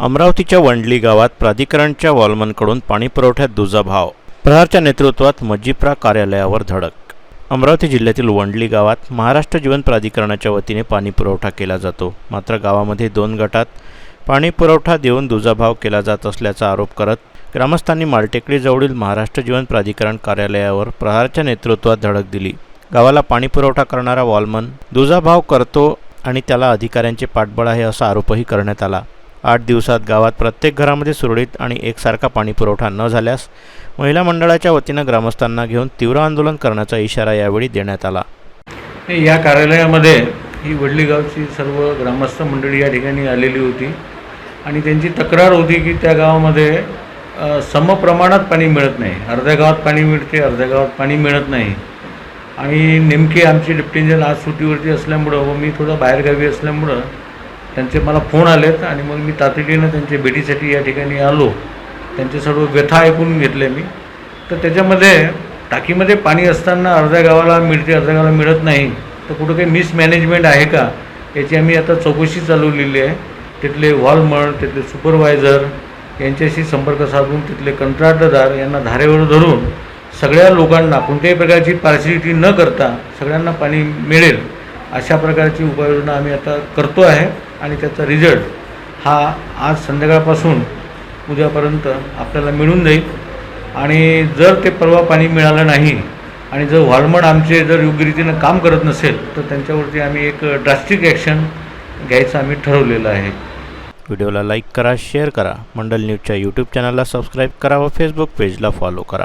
अमरावतीच्या वंडली गावात प्राधिकरणच्या वॉलमनकडून पाणीपुरवठ्यात दुजाभाव. प्रहारच्या नेतृत्वात मजिप्रा कार्यालयावर धडक. अमरावती जिल्ह्यातील वंडली गावात महाराष्ट्र जीवन प्राधिकरणाच्या वतीने पाणीपुरवठा केला जातो. मात्र गावामध्ये दोन गटात पाणीपुरवठा देऊन दुजाभाव केला जात असल्याचा आरोप करत ग्रामस्थांनी मालटेकडीजवळील महाराष्ट्र जीवन प्राधिकरण कार्यालयावर प्रहारच्या नेतृत्वात धडक दिली. गावाला पाणीपुरवठा करणारा वॉलमन दुजाभाव करतो आणि त्याला अधिकाऱ्यांचे पाठबळ आहे असा आरोपही करण्यात आला. आठ दिवसात गावात प्रत्येक घरामध्ये सुरळीत आणि एकसारखा पाणीपुरवठा न झाल्यास महिला मंडळाच्या वतीनं ग्रामस्थांना घेऊन तीव्र आंदोलन करण्याचा इशारा यावेळी देण्यात आला. या कार्यालयामध्ये ही वडली गावची सर्व ग्रामस्थ मंडळी या ठिकाणी आलेली होती आणि त्यांची तक्रार होती की त्या गावामध्ये समप्रमाणात पाणी मिळत नाही. अर्ध्या गावात पाणी मिळते अर्ध्या गावात पाणी मिळत नाही. आणि नेमके आमची डिप्टी इंजिनियर आज सुट्टीवरती असल्यामुळं व मी थोडं बाहेरगावी असल्यामुळं त्यांचे मला फोन आलेत आणि मग मी तातडीनं त्यांच्या भेटीसाठी या ठिकाणी आलो. त्यांचे सर्व व्यथा ऐकून घेतले मी. तर त्याच्यामध्ये टाकीमध्ये पाणी असताना अर्ध्या गावाला मिळते अर्ध्या गावाला मिळत नाही. तर कुठं काही मिसमॅनेजमेंट आहे का? याची आम्ही आता चौकशी चालवलेली आहे. तिथले वॉलमळ तिथले सुपरवायझर यांच्याशी संपर्क साधून तिथले कंत्राटदार यांना धारेवर धरून सगळ्या लोकांना कोणत्याही प्रकारची पार्शिलिटी न करता सगळ्यांना पाणी मिळेल. अशा प्रकारची उपाययोजना आम्ही आता करतो आहे आणि त्याचा रिझल्ट हा आज संध्याकाळपासून उद्यापर्यंत आपल्याला मिळून जाईल. आणि जर ते परवा पाणी मिळालं नाही आणि जर व्हॉलमड आमचे जर योग्य रीतीनं काम करत नसेल तर त्यांच्यावरती आम्ही एक ड्रास्टिक ॲक्शन घ्यायचं आम्ही ठरवलेलं आहे. व्हिडिओला लाईक करा शेअर करा. मंडल न्यूजच्या यूट्यूब चॅनलला सबस्क्राईब करा व फेसबुक पेजला फॉलो करा.